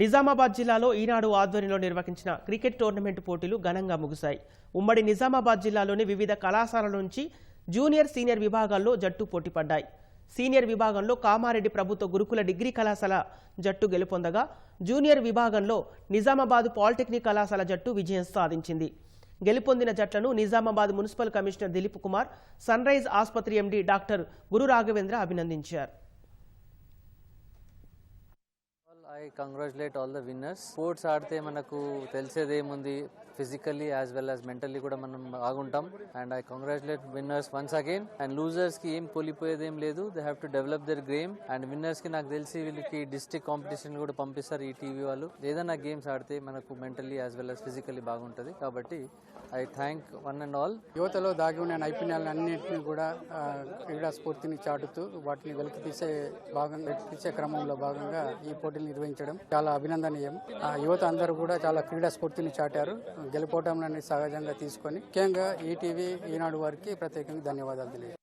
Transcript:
నిజామాబాద్ జిల్లాలో ఈనాడు ఆధ్వర్యంలో నిర్వహించిన క్రికెట్ టోర్నమెంట్ పోటీలు ఘనంగా ముగిశాయి. ఉమ్మడి నిజామాబాద్ జిల్లాలోని వివిధ కళాశాలల నుంచి జూనియర్ సీనియర్ విభాగాల్లో జట్టు పోటీపడ్డాయి సీనియర్ విభాగంలో కామారెడ్డి ప్రభుత్వ గురుకుల డిగ్రీ కళాశాల జట్టు గెలుపొందగా జూనియర్ విభాగంలో నిజామాబాద్ పాలిటెక్నిక్ కళాశాల జట్టు విజయం సాధించింది. గెలుపొందిన జట్లను Nizamabad municipal commissioner Dilip Kumar Sunrise ఆసుపత్రి ఎండీ డాక్టర్ గురు రాఘవేంద్ర అభినందించారు. I congratulate all the winners sports ఆడితే మనకు తెలిసేదేముంది physically as well as mentally కూడా మనం బాగుంటాం and I congratulate winners once again and లూజర్స్కి ఏం కోల్పోయేది ఏం లేదు. They have to develop their game and విన్నర్స్కి నాకు తెలిసి వీళ్ళకి డిస్ట్రిక్ట్ కాంపిటీషన్ కూడా పంపిస్తారు ఈ టీవీ వాళ్ళు. ఏదైనా గేమ్స్ ఆడితే మనకు mentally as well as physically బాగుంటుంది. కాబట్టి I thank one and all యువతలో దాగి ఉన్న నైపుణ్యాలన్నింటినీ కూడా క్రీడా స్ఫూర్తిని చాటుతూ వాటిని వెలికి తీసే భాగంగా తీసే క్రమంలో భాగంగా ఈ పోటీలు నిర్వహించడం చాలా అభినందనీయం. ఆ, యువత అందరూ కూడా చాలా క్రీడా స్ఫూర్తిని చాటారు. గెలుపోవటం అనేది సహజంగా తీసుకొని ముఖ్యంగా ఈటీవీ ఈనాడు వారికి ప్రత్యేకంగా ధన్యవాదాలు తెలియజేస్తాను